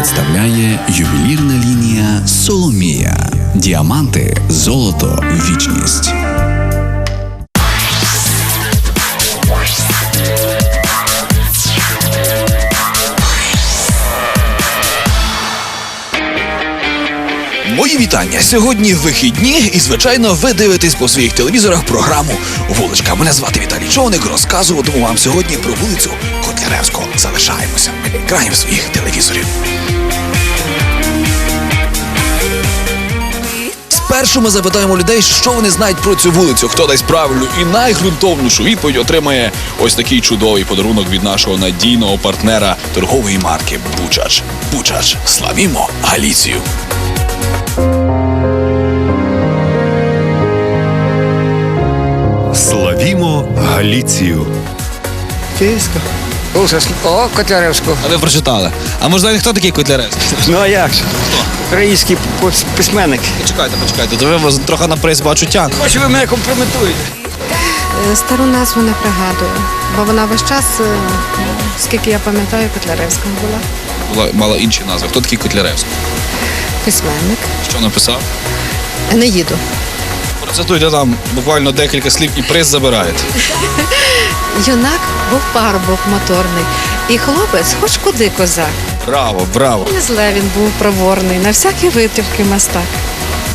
представляє ювелірна лінія Соломія. Діаманти, золото, вічність. Мої вітання. Сьогодні вихідні, і звичайно, ви дивитесь по своїх телевізорах програму Вуличка. Мене звати Віталій Човник. Розказуватиму вам сьогодні про вулицю Котляревського. Залишаємося екранів своїх телевізорів. Спершу ми запитаємо людей, що вони знають про цю вулицю, хто дасть правильну і найґрунтовнішу відповідь отримає ось такий чудовий подарунок від нашого надійного партнера торгової марки Бучач. Бучач. Славімо Галіцію. Славімо Галіцію. Київська. О, Котляревську. А ви прочитали. А може знаєте, хто такий Котляревський? Ну а як же? Український письменник. Почекайте, почекайте, то ви вас трохи на приз бачу тян. Бачу, ви мене компрометуєте. Е, Стару назву не пригадую, бо вона весь час, е, скільки я пам'ятаю, Котляревська була. Була мала інші назви. Хто такий Котляревський? Письменник. Що написав? Енеїду. Процитуйте там буквально декілька слів і приз забираєте. Юнак був парубок моторний, і хлопець хоч куди козак. Браво, браво, Не зле він був проворний, на всякі витівки мастак.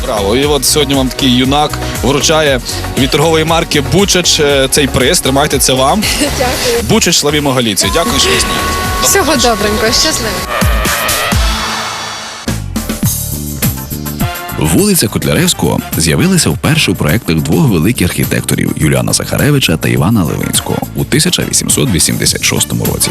браво. І от сьогодні вам такий юнак вручає від торгової марки Бучач е, цей приз. Тримайте це вам. Дякую. Бучач Славімо Галіцію. Дякую, що ви знаєте. Всього добренького, щасливо. Вулиця Котляревського з'явилася вперше у проектах двох великих архітекторів Юліана Захаревича та Івана Левинського у 1886 році.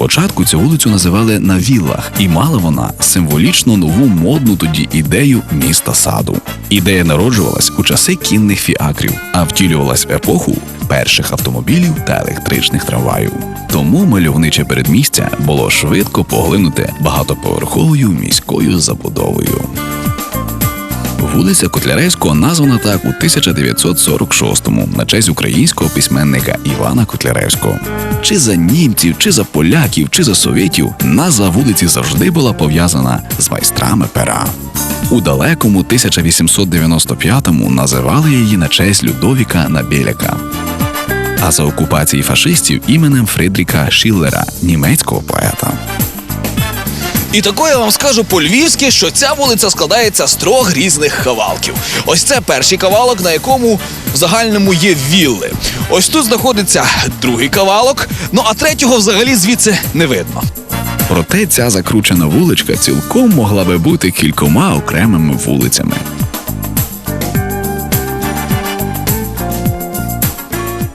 Спочатку цю вулицю називали на віллах, і мала вона символічно нову модну тоді ідею міста саду. Ідея народжувалась у часи кінних фіакрів, а втілювалась в епоху перших автомобілів та електричних трамваїв. Тому мальовниче передмістя було швидко поглинуте багатоповерховою міською забудовою. Вулиця Котляревського названа так у 1946-му на честь українського письменника Івана Котляревського. Чи за німців, чи за поляків, чи за совєтів назва вулиці завжди була пов'язана з майстрами пера. У далекому 1895-му називали її на честь Людовіка Набєляка. А за окупації фашистів іменем Фридріка Шіллера, німецького поета. І такое я вам скажу по-львівськи, що ця вулиця складається з трьох різних кавалків. Ось це перший кавалок, на якому в загальному є вілли. Ось тут знаходиться другий кавалок, ну а третього взагалі звідси не видно. Проте ця закручена вуличка цілком могла би бути кількома окремими вулицями.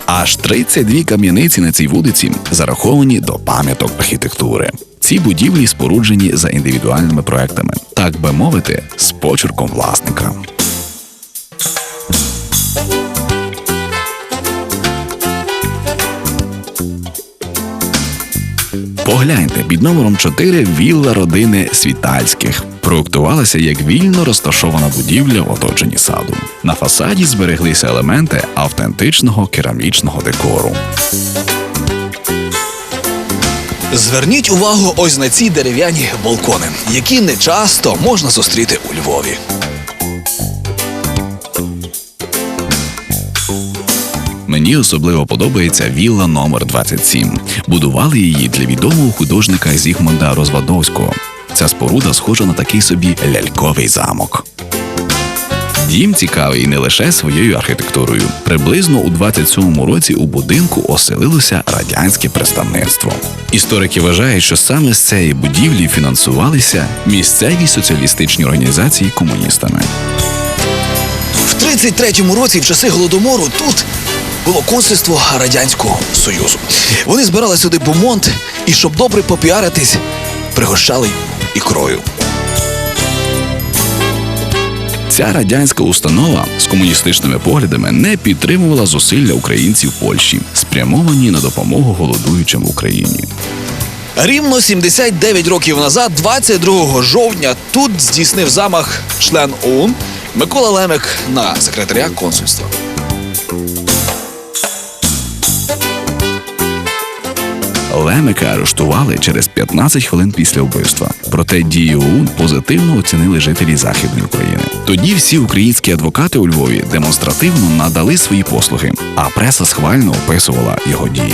Аж 32 кам'яниці на цій вулиці зараховані до пам'яток архітектури. Ці будівлі споруджені за індивідуальними проектами, так би мовити, з почерком власника. Погляньте під номером 4 вілла родини Світальських. Проектувалася як вільно розташована будівля в оточенні саду. На фасаді збереглися елементи автентичного керамічного декору. Зверніть увагу ось на ці дерев'яні балкони, які не часто можна зустріти у Львові. Мені особливо подобається вілла номер 27. Будували її для відомого художника Зігмунда Розвадовського. Ця споруда схожа на такий собі ляльковий замок. Дім цікавий не лише своєю архітектурою. Приблизно у 27-му році у будинку оселилося радянське представництво. Історики вважають, що саме з цієї будівлі фінансувалися місцеві соціалістичні організації комуністами. В 33-му році, в часи голодомору, тут було консульство Радянського Союзу. Вони збирали сюди бомонд і, щоб добре попіаритись, пригощали ікрою. Ця радянська установа з комуністичними поглядами не підтримувала зусилля українців Польщі, спрямовані на допомогу голодуючим в Україні. Рівно 79 років назад, 22 жовтня, тут здійснив замах член ОУН Микола Лемик на секретаря консульства. Лемика арештували через 15 хвилин після вбивства. Проте дії ОУН позитивно оцінили жителі Західної України. Тоді всі українські адвокати у Львові демонстративно надали свої послуги, а преса схвально описувала його дії.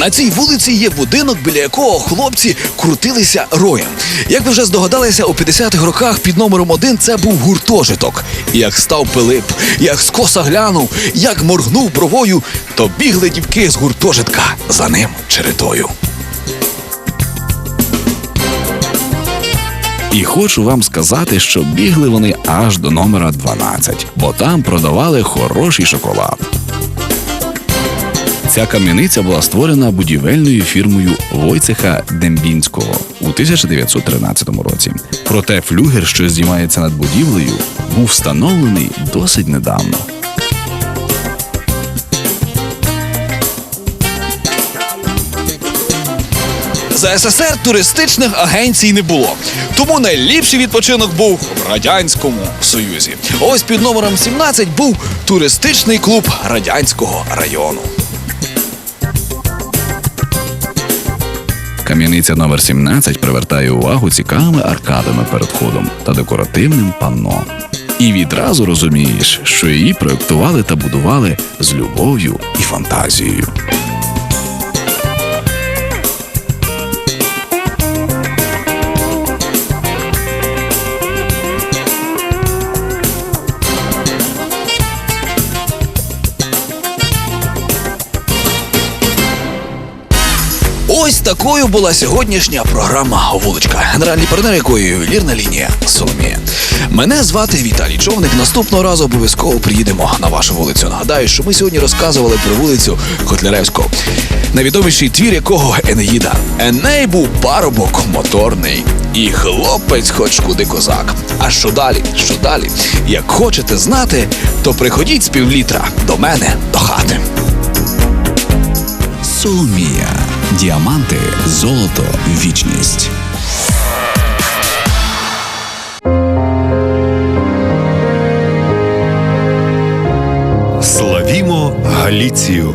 На цій вулиці є будинок, біля якого хлопці крутилися роєм. Як ви вже здогадалися, у 50-х роках під номером один це був гуртожиток. Як став Пилип, як скоса глянув, як моргнув бровою, то бігли дівки з гуртожитка за ним чередою. І хочу вам сказати, що бігли вони аж до номера 12, бо там продавали хороший шоколад. Ця кам'яниця була створена будівельною фірмою Войцеха Дембінського у 1913 році. Проте флюгер, що здіймається над будівлею, був встановлений досить недавно. За СССР туристичних агенцій не було. Тому найліпший відпочинок був в Радянському Союзі. Ось під номером 17 був туристичний клуб радянського району. Кам'яниця номер 17 привертає увагу цікавими аркадами перед входом та декоративним панно. І відразу розумієш, що її проектували та будували з любов'ю і фантазією. Ось такою була сьогоднішня програма Вуличка, генеральний партнер якої ювелірна лінія Соломія. Мене звати Віталій Човник. Наступного разу обов'язково приїдемо на вашу вулицю. Нагадаю, що ми сьогодні розказували про вулицю Котляревського, найвідоміший твір якого Енеїда. Еней був парубок моторний. І хлопець, хоч куди козак. А що далі? Що далі? Як хочете знати, то приходіть з півлітра до мене до хати. Соломія. Діаманти, золото, вічність. Славімо Галіцію!